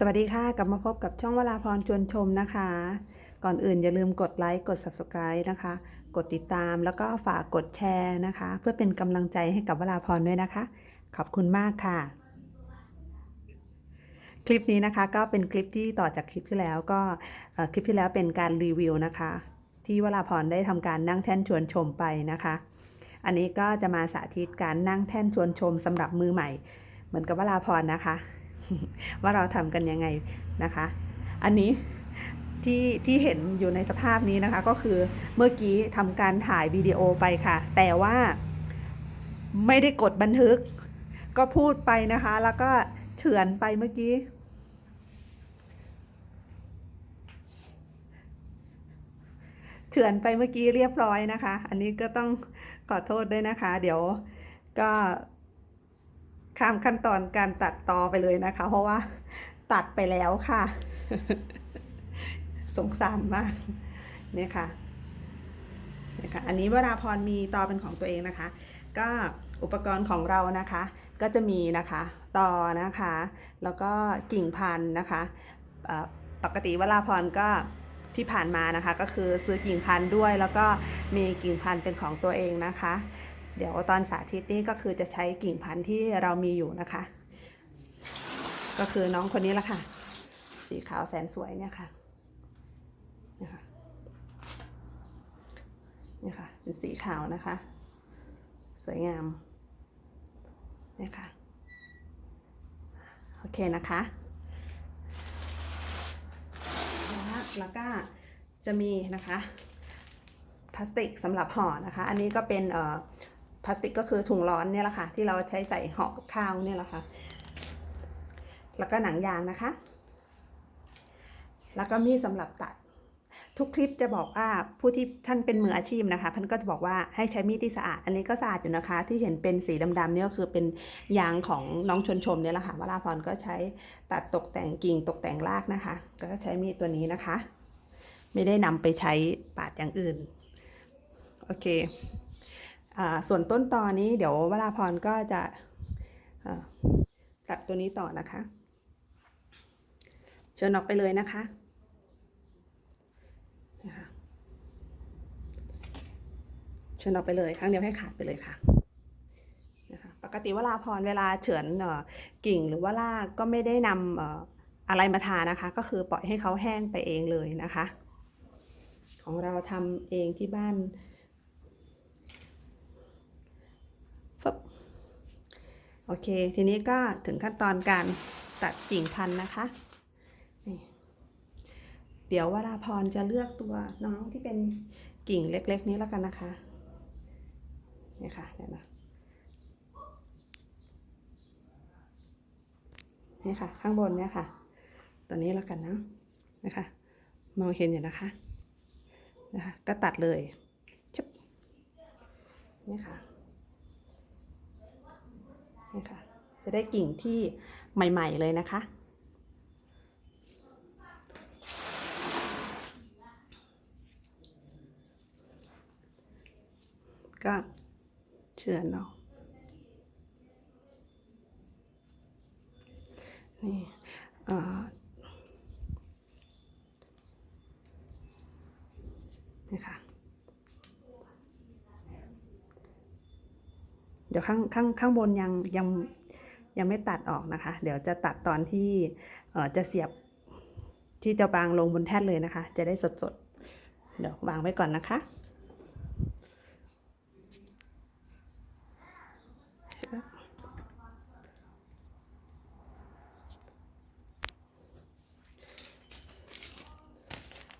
สวัสดีค่ะ กลับมาพบกับช่องวราพรชวนชมนะคะ ก่อนอื่นอย่าลืมกดไลค์กด Subscribe นะคะ กดติดตามแล้วก็ฝากกดแชร์นะคะ เพื่อเป็นกำลังใจให้กับวราพรด้วยนะคะ ขอบคุณมากค่ะ คลิปนี้นะคะก็เป็นคลิปที่ต่อจากคลิปที่แล้วก็คลิปที่แล้วเป็นการรีวิวนะคะ ที่วราพรได้ทำการนั่งแท่นชวนชมไปนะคะ อันนี้ก็จะมาสาธิตการนั่งแท่นชวนชมสำหรับมือใหม่ เหมือนกับวราพรนะคะ ว่าเราทำกันยังไงนะคะ อันนี้ที่ที่เห็นอยู่ในสภาพนี้นะคะก็คือเมื่อกี้ทำการถ่ายวิดีโอไปค่ะ แต่ว่าไม่ได้กดบันทึก ก็พูดไปนะคะ แล้วก็เฉือนไปเมื่อกี้ เฉือนไปเมื่อกี้เรียบร้อยนะคะ อันนี้ก็ต้องขอโทษด้วยนะคะ เดี๋ยวก็ ข้ามขั้นตอนการตัดตอไปเลยนะคะ เพราะว่าตัดไปแล้วค่ะ สงสารมากเนี่ยค่ะเนี่ยค่ะ อันนี้วราพรมีตอเป็นของตัวเองนะคะ ก็อุปกรณ์ของเรานะคะ ก็จะมีนะคะตอนะคะ แล้วก็กิ่งพันธุ์นะคะปกติวราพรก็ที่ผ่านมานะคะ ก็คือซื้อกิ่งพันธุ์ด้วย แล้วก็มีกิ่งพันธุ์เป็นของตัวเองนะคะ เดี๋ยวตอนสาธิตนี่ก็คือจะใช้กิ่งพันธุ์ที่เรามีอยู่นะคะ ก็คือน้องคนนี้ละค่ะ สีขาวแสนสวยเนี่ยค่ะนี่ค่ะเนี่ค่ะเป็นสีขาวนะคะ สวยงามนี่ค่ะโอเคนะคะแล้วแล้วก็จะมีนะคะพลาสติกสำหรับห่อนะคะ อันนี้ก็เป็นเอ่อ พลาสติกก็คือถุงร้อนเนี่ยแหละค่ะ ที่เราใช้ใส่ห่อกับข้าวเนี่ยแหละค่ะ แล้วก็หนังยางนะคะ แล้วก็มีดสำหรับตัด ทุกคลิปจะบอกว่าผู้ที่ท่านเป็นมืออาชีพนะคะท่านก็จะบอกว่าให้ใช้มีดที่สะอาด อันนี้ก็สะอาดอยู่นะคะ ที่เห็นเป็นสีดำๆเนี่ยก็คือเป็นยางของน้องชนชมเนี่ยแหละค่ะวราพรก็ใช้ตัดตกแต่งกิ่งตกแต่งรากนะคะ ก็ใช้มีดตัวนี้นะคะ ไม่ได้นำไปใช้ปาดอย่างอื่น โอเค ส่วนต้นตอนนี้เดี๋ยววราพรก็จะตัดตัวนี้ต่อนะคะ เชิญออกไปเลยนะคะเชิญออกไปเลยครั้งเดียวให้ขาดไปเลยค่ะนะคะปกติเวลาพรเวลาเฉือนอกิ่งหรือว่ารากก็ไม่ได้นำออะไรมาทานะคะ ก็คือปล่อยให้เขาแห้งไปเองเลยนะคะ ของเราทำเองที่บ้านฟึบ โอเค ทีนี้ก็ถึงขั้นตอนการตัดกิ่งพันธุ์นะคะ เดี๋ยววราพรจะเลือกตัวน้องที่เป็นกิ่งเล็กๆนี้แล้วกันนะคะ นี่ค่ะเดี๋ยวนะ นี่ค่ะ ข้างบนเนี่ยค่ะ ตัวนี้แล้วกันนะนะคะ มองเห็นอยู่นะคะ นะคะ ก็ตัดเลยชุบนี่ค่ะ นี่ค่ะจะได้กิ่งที่ใหม่ ๆ เลยนะคะ ก็เฉือนเนาะนี่นี่ค่ะ เดี๋ยวข้างข้างข้างบนยังยังยังไม่ตัดออกนะคะ เดี๋ยวจะตัดตอนที่เจะเสียบที่จะวางลงบนแท่นเลยนะคะ จะได้สดๆ เดี๋ยววางไว้ก่อนนะคะ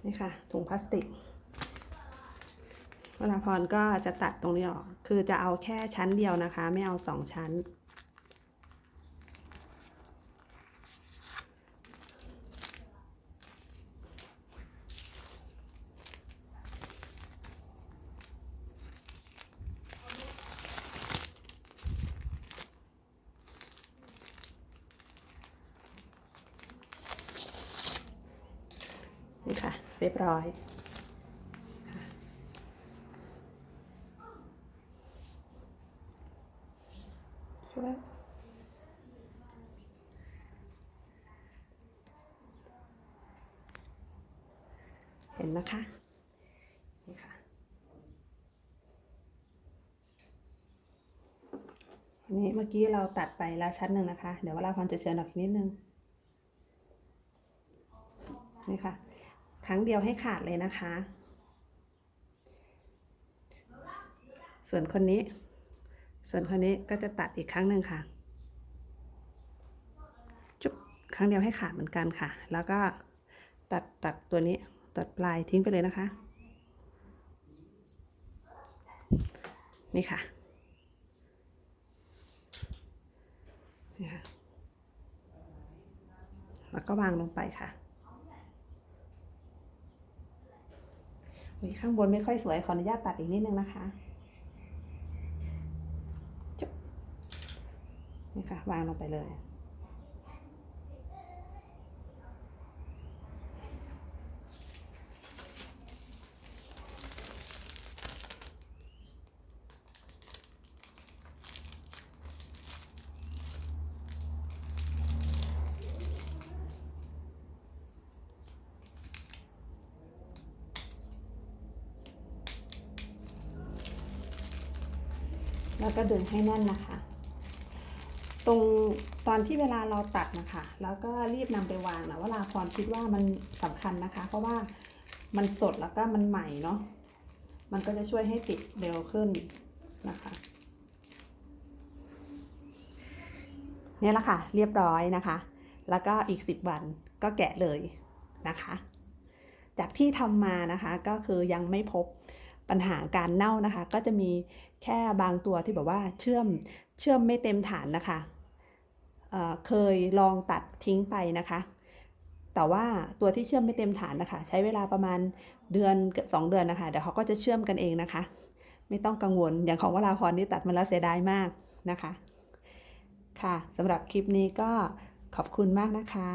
นี่ค่ะถุงพลาสติก วราพรก็จะตัดตรงนี้ออก คือจะเอาแค่ชั้นเดียวนะคะ ไม่เอาสองชั้น นี่ค่ะ เรียบร้อยช่วย เห็นนะคะ นี่ค่ะอันนี้เมื่อกี้เราตัดไปแล้วชั้นหนึ่งนะคะ เดี๋ยวเวลาพรจะเชิญอออกนิดนึง นี่ค่ะ ครั้งเดียวให้ขาดเลยนะคะ ส่วนคนนี้ ส่วนคนนี้ก็จะตัดอีกครั้งหนึ่งค่ะจุ๊บครั้งเดียวให้ขาดเหมือนกันค่ะ แล้วก็ตัดตัดตัวนี้ ตัดปลายทิ้งไปเลยนะคะ นี่ค่ะนี่ค่ะ แล้วก็วางลงไปค่ะข้างบนไม่ค่อยสวยขออนุญาตตัดอีกนิดนึงนะคะจุ๊บนี่ค่ะ วางลงไปเลย แล้วก็ดึงให้แน่นนะคะ ตรงตอนที่เวลาเราตัดนะคะ แล้วก็รีบนำไปวางนะเวลาพรคิดว่ามันสำคัญนะคะ เพราะว่ามันสดแล้วก็มันใหม่เนาะมันก็จะช่วยให้ติดเร็วขึ้นนะคะนี่แหละค่ะ เรียบร้อยนะคะ แล้วก็อีก 10 วันก็แกะเลยนะคะ จากที่ทำมานะคะก็คือยังไม่พบ ปัญหาการเน่านะคะ ก็จะมีแค่บางตัวที่แบบว่าเชื่อมเชื่อมไม่เต็มฐานนะคะเเคยลองตัดทิ้งไปนะคะ แต่ว่าตัวที่เชื่อมไม่เต็มฐานนะคะ ใช้เวลาประมาณเดือนกับสองเดือนนะคะเดี๋ยวเขาก็จะเชื่อมกันเองนะคะ ไม่ต้องกังวลอย่างของวราพรนี่ตัดมาแล้วเสียดายมากนะคะค่ะสำหรับคลิปนี้ก็ขอบคุณมากนะคะ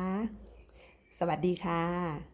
สวัสดีค่ะ